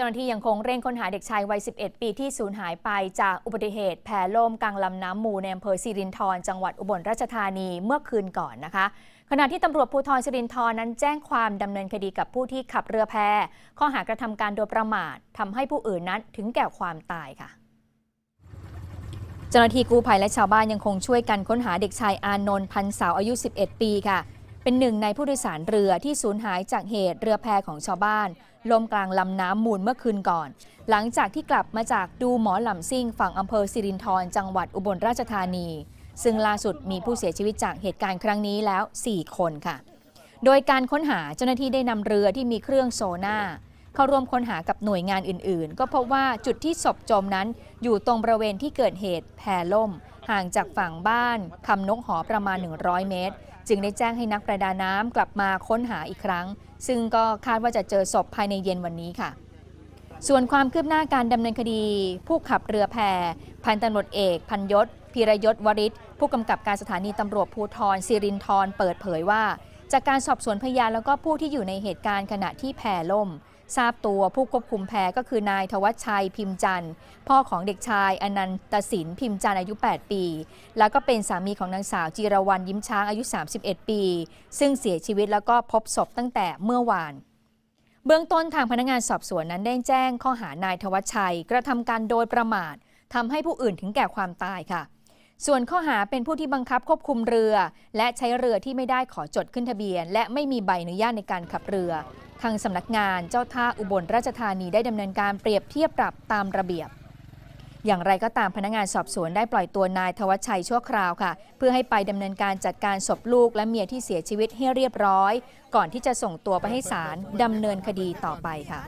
จ้าหน้าที่ยังคงเร่งค้นหาเด็กชายวัย 11 ปีที่สูญหายไปจากอุบัติเหตุแพล่มกลางลำน้ำมูในอำเภอสิรินธรจังหวัดอุบลราชธานีเมื่อคืนก่อนนะคะ ขณะที่ตำรวจภูธรสิรินธรนั้นแจ้งความดำเนินคดีกับผู้ที่ขับเรือแพข้อหากระทำการโดยประมาททำให้ผู้อื่นนั้นถึงแก่ความตายค่ะเจ้าหน้าที่กู้ภัยและชาวบ้านยังคงช่วยกันค้นหาเด็กชายอานนท์พันสาวอายุ 11 ปีค่ะ เป็นหนึ่งในผู้โดยสารเรือที่สูญหายจากเหตุเรือแพของชาวบ้านล่มกลางลำน้ำมูลเมื่อคืนก่อน หลังจากที่กลับมาจากดูหมอลำซิ่งฝั่งอำเภอสิรินธรจังหวัดอุบลราชธานี ซึ่งล่าสุดมีผู้เสียชีวิตจากเหตุการณ์ครั้งนี้แล้ว 4 คนค่ะ โดยการค้นหาเจ้าหน้าที่ได้นำเรือที่มีเครื่องโซน่าเข้าร่วมค้นหากับหน่วยงานอื่น ๆ ก็พบว่าจุดที่ศพจมนั้นอยู่ตรงบริเวณที่เกิดเหตุแพล่ม ห่างจากฝั่งบ้านคำนกหอประมาณ 100 เมตร จึงได้แจ้งให้นักประดาน้ำกลับมาค้นหาอีกครั้ง ซึ่งก็คาดว่าจะเจอศพภายในเย็นวันนี้ค่ะ ส่วนความคืบหน้าการดำเนินคดี ผู้ขับเรือแพพันตำรวจเอก พันยศ พีรยศวริศผู้กำกับการสถานีตำรวจภูธรสิรินทรเปิดเผยว่า จากการสอบสวนพยานแล้วก็ผู้ที่อยู่ในเหตุการณ์ขณะที่แพล่ม ทราบตัวผู้ควบคุมแพก็คือนายทวัชชัยพิมจันทร์พ่อของเด็กชายอนันตศินพิมจันทร์อายุ 8 ปี แล้วก็เป็นสามีของนางสาวจีรวรรณยิ้มช้างอายุ 31 ปี ซึ่งเสียชีวิตแล้วก็พบศพตั้งแต่เมื่อวานเบื้องต้นทางพนักงานสอบสวนนั้นได้แจ้งข้อหานายทวัชชัย กระทำการโดยประมาททำให้ผู้อื่นถึงแก่ความตายค่ะ ส่วนข้อหาเป็นผู้ที่บังคับควบคุมเรือ และใช้เรือที่ไม่ได้ขอจดขึ้นทะเบียน และไม่มีใบอนุญาตในการขับเรือ ทางสำนักงานเจ้าท่าอุบลราชธานีได้ดำเนินการเปรียบเทียบปรับตามระเบียบ อย่างไรก็ตามพนักงานสอบสวนได้ปล่อยตัวนายทวัชชัยชั่วคราวค่ะ เพื่อให้ไปดำเนินการจัดการศพลูกและเมียที่เสียชีวิตให้เรียบร้อย ก่อนที่จะส่งตัวไปให้ศาลดำเนินคดีต่อไปค่ะ